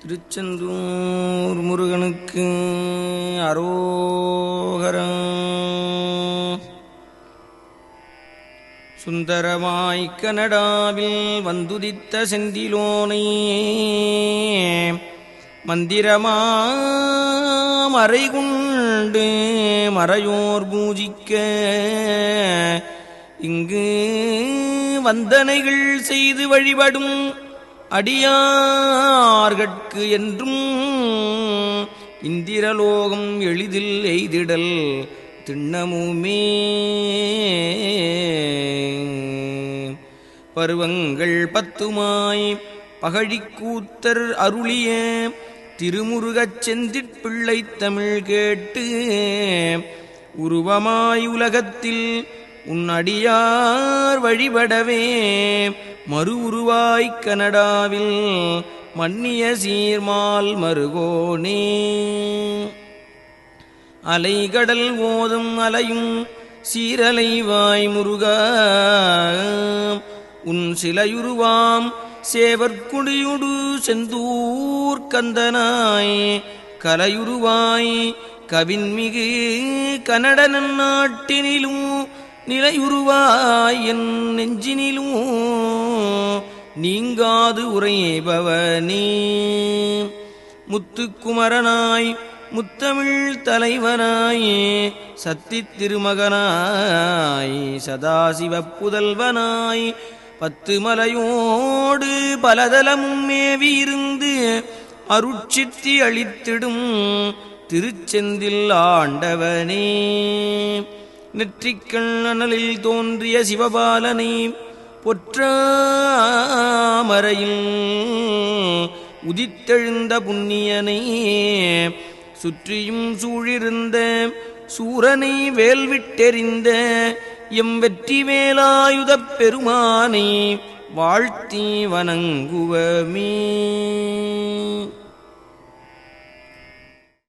திருச்செந்தூர் முருகனுக்கு அரோகரம். சுந்தரமாய் கனடாவில் வந்துதித்த செந்திலோனை மந்திரமா மறைகுண்டு மறையோர் பூஜிக்க இங்கு வந்தனைகள் செய்து வழிபடும் அடியார்கட்கு என்றும் இந்திரலோகம் எளிதில் எய்திடல் திண்ணமுமே. பருவங்கள் பத்துமாய் பகழிக்கூத்தர் அருளிய திருமுருகச் செந்திற் பிள்ளை தமிழ் கேட்டு உருவமாய் உலகத்தில் உன் அடியார் வழிபடவே மறு உருவாய்க் கனடாவில் மன்னிய சீர்மால் மருகோனே. அலைகடல் ஓதும் அலையும் சீரலை வாய் முருகா. உன் சிலையுருவாம் சேவற்குடியுடு செந்தூர் கந்தனாய். கலையுருவாய் கவின்மிகு கனட நாட்டினிலும் நிலையுருவாய் என் நெஞ்சினிலும் நீங்காது உரைபவனே முத்துக்குமரனாய் முத்தமிழ் தலைவனாய் சத்தி திருமகனாய் சதாசிவ புதல்வனாய் பத்து மலையோடு பலதலமும் மேவியிருந்து அருட்சித்தி அளித்திடும் திருச்செந்தில் ஆண்டவனே. நெற்றிக்கண் அனலில் தோன்றிய சிவபாலனை பொற்றாமரையில் உதித்தெழுந்த புண்ணியனை சுற்றியும் சூழிருந்த சூரனை வேல்விட்டெறிந்த எம் வெற்றி வேலாயுதப் பெருமானை வாழ்த்தி வணங்குவமே.